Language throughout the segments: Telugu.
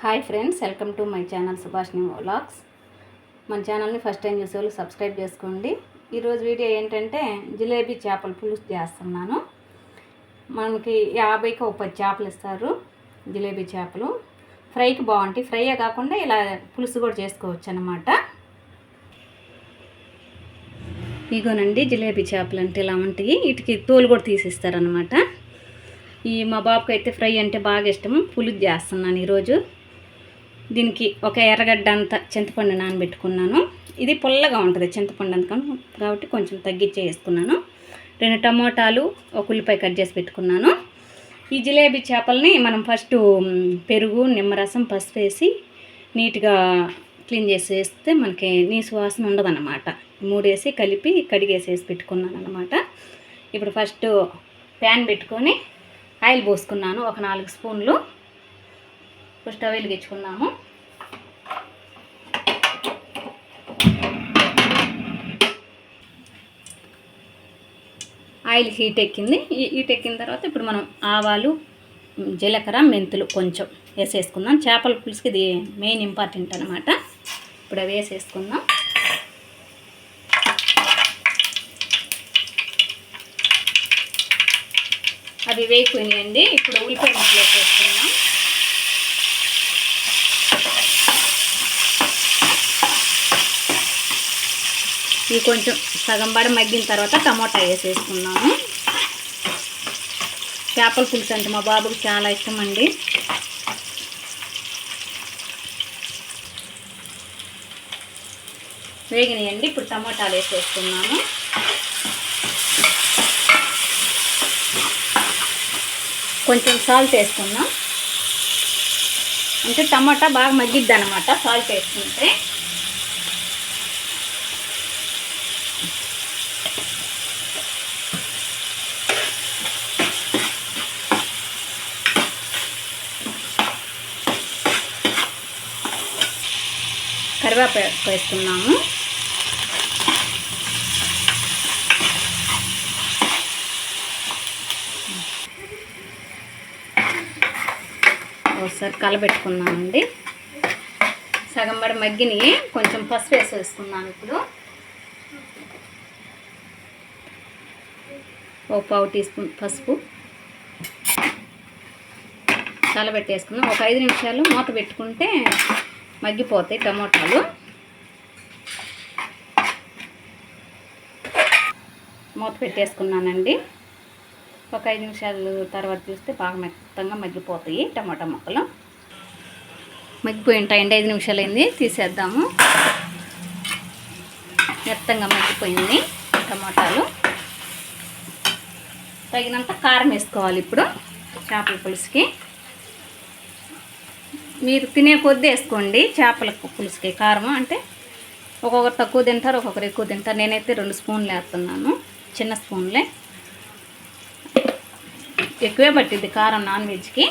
Hi friends welcome to my channel Subhashini vlogs. మన ఛానల్ని ఫస్ట్ టైం చూసే వాళ్ళు సబ్స్క్రైబ్ చేసుకోండి. ఈరోజు వీడియో ఏంటంటే జిలేబీ చేపల పులుసు చేస్తున్నాను. మనకి యాభైకి ఒక పది చేపలు ఇస్తారు జిలేబీ చేపలు. ఫ్రైకి బాగుంటాయి. ఫ్రైయే కాకుండా ఇలా పులుసు కూడా చేసుకోవచ్చు అనమాట ఇగోనండి జిలేబీ చేపలు అంటే ఇలా ఉంటాయి. వీటికి తోలు కూడా తీసిస్తారనమాట ఈ మా బాబుకి అయితే ఫ్రై అంటే బాగా ఇష్టం. పులుసు చేస్తున్నాను ఈరోజు. దీనికి ఒక ఎర్రగడ్డ అంత చింతపండు నానబెట్టుకున్నాను. ఇది పుల్లగా ఉంటుంది చింతపండు అంత కాబట్టి కొంచెం తగ్గించే వేసుకున్నాను రెండు టమోటాలు ఒక ఉల్లిపాయ కట్ చేసి పెట్టుకున్నాను. ఈ జిలేబీ చేపల్ని మనం ఫస్ట్ పెరుగు నిమ్మరసం పసుపు వేసి నీట్గా క్లీన్ చేసి వేస్తే మనకి నీ సువాసన ఉండదన్నమాట. మూడేసి కలిపి కడిగేసి వేసి పెట్టుకున్నాను అనమాట ఇప్పుడు ఫస్ట్ ప్యాన్ పెట్టుకొని ఆయిల్ పోసుకున్నాను. ఒక నాలుగు స్పూన్లు స్టవ్ వెలిగించుకున్నాము ఆయిల్ హీట్ ఎక్కింది. ఈ- హీట్ ఎక్కిన తర్వాత ఇప్పుడు మనం ఆవాలు జీలకర్ర మెంతులు కొంచెం వేసేసుకుందాం. చేపల పులుసుకి ఇది మెయిన్ ఇంపార్టెంట్ అనమాట ఇప్పుడు అవి వేసేసుకుందాం. అవి వేయిపోయినాయండి ఇప్పుడు ఉల్లిపాయ ముక్కలు వేసేసుకుందాం. ఇవి కొంచెం సగం పడి మగ్గిన తర్వాత టమోటా వేసేసుకున్నాము చేపల పులుసు అంటే మా బాబుకి చాలా ఇష్టం అండి వేగినాయండి ఇప్పుడు టమోటాలు వేసేసుకున్నాము కొంచెం సాల్ట్ వేసుకున్నాం. అంటే టమాటా బాగా మగ్గిద్ది అనమాట సాల్ట్ వేసుకుంటే. కరివేపాకు వేస్తున్నాము. ఒకసారి కలబెట్టుకున్నామండి. సగం పడి మగ్గిని కొంచెం పసుపు వేసి వేసుకున్నాను ఇప్పుడు. ఓ పావు టీ స్పూన్ పసుపు. కలబెట్టేసుకున్నాం ఒక ఐదు నిమిషాలు మూత పెట్టుకుంటే మగ్గిపోతాయి టమోటాలు. మూత పెట్టేసుకున్నానండి. ఒక ఐదు నిమిషాలు తర్వాత చూస్తే బాగా మెత్తంగా మగ్గిపోతాయి టమాటా ముక్కలు. మగ్గిపోయి ఉంటాయండి. ఐదు నిమిషాలు అయింది తీసేద్దాము. మెత్తంగా మగ్గిపోయింది టమాటాలు. తగినంత కారం వేసుకోవాలి ఇప్పుడు చేపల పులుసుకి. మీరు తినే కొద్దీ వేసుకోండి చేపల పులుసుకి కారం అంటే ఒక్కొక్కరు తక్కువ తింటారు ఒక్కొక్కరు ఎక్కువ తింటారు. నేనైతే రెండు స్పూన్లు వేస్తున్నాను చిన్న స్పూన్లే. ఎక్కువే పట్టింది కారం నాన్ వెజ్కి.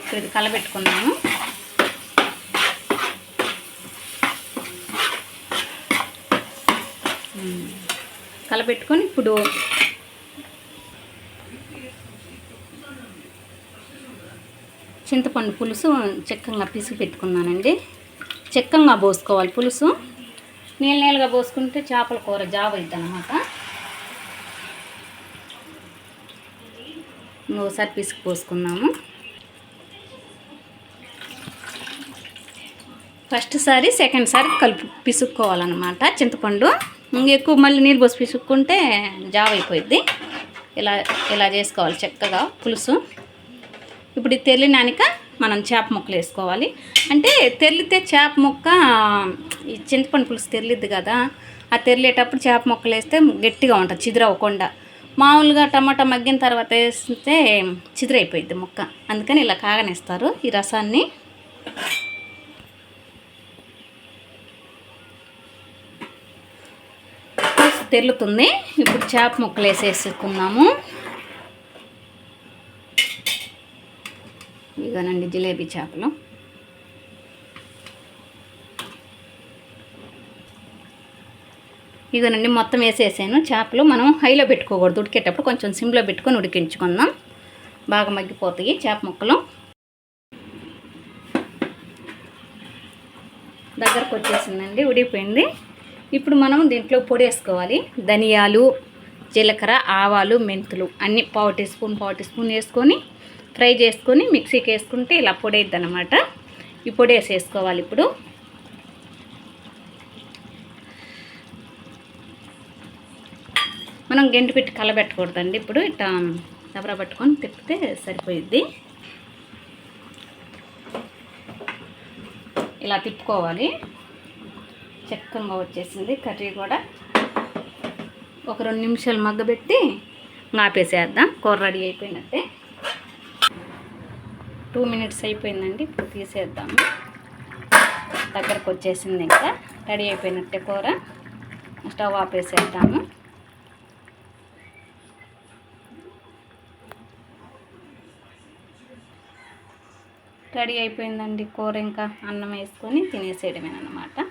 ఇప్పుడు ఇది కలబెట్టుకున్నాము కలబెట్టుకొని ఇప్పుడు చింతపండు పులుసు చెక్కంగా పిసికి పెట్టుకున్నానండి. చెక్కంగా పోసుకోవాలి పులుసు. నీళ్ళ నీళ్ళగా పోసుకుంటే చేపల కూర జావ అవుతుంది అనమాట ఒకసారి పిసికి పోసుకున్నాము ఫస్ట్ సారి సెకండ్ సారి కలిపి పిసుక్కోవాలన్నమాట చింతపండు. ఎక్కువ మళ్ళీ నీళ్ళు పోసి పిసుక్కుంటే జావ అయిపోయింది ఇలా ఇలా చేసుకోవాలి చక్కగా పులుసు. ఇప్పుడు ఇది తెల్లినాక మనం చేప ముక్కలు వేసుకోవాలి. అంటే తెల్లితే చేప ముక్క ఈ చింతపండు పులుసు తెల్లిద్ది కదా ఆ తెరిలేటప్పుడు చేప ముక్కలు వేస్తే గట్టిగా ఉంటుంది చిదురవ్వకుండా. మామూలుగా టమాటా మగ్గిన తర్వాత వేస్తే చిదురైపోయింది ముక్క. అందుకని ఇలా కాగనేస్తారు ఈ రసాన్ని. తెల్లుతుంది. ఇప్పుడు చేప ముక్కలు వేసేసుకున్నాము. ఇదిగోనండి జిలేబీ చేపలు. ఇదిగోనండి మొత్తం వేసేసాను చేపలు. మనం హైలో పెట్టుకోకూడదు ఉడికేటప్పుడు కొంచెం సిమ్లో పెట్టుకొని ఉడికించుకుందాం. బాగా మగ్గిపోతాయి చేప ముక్కలు. దగ్గరకు వచ్చేసిందండి ఉడికిపోయింది. ఇప్పుడు మనం దీంట్లో పొడి వేసుకోవాలి. ధనియాలు జీలకర్ర ఆవాలు మెంతులు అన్నీ పావు టీ స్పూన్ పావు టీ స్పూన్ వేసుకొని ఫ్రై చేసుకొని మిక్సీకి వేసుకుంటే ఇలా పొడి అనమాట ఈ పొడి వేసేసుకోవాలి ఇప్పుడు. మనం గెంటి పెట్టి కలబెట్టకూడదండి ఇప్పుడు. ఇట్లా దబరా పట్టుకొని తిప్పితే సరిపోయిద్ది. ఇలా తిప్పుకోవాలి. చక్కగా వచ్చేసింది కర్రీ కూడా. ఒక రెండు నిమిషాలు మగ్గబెట్టి ఆపేసేద్దాం కూర రెడీ అయిపోయినట్టే. టూ మినిట్స్ అయిపోయిందండి ఇప్పుడు తీసేద్దాము. దగ్గరకు వచ్చేసింది ఇంకా రెడీ అయిపోయినట్టే కూర. స్టవ్ ఆపేసేద్దాము. రెడీ అయిపోయిందండి కూర ఇంకా అన్నం వేసుకొని తినేసేయడమేనమాట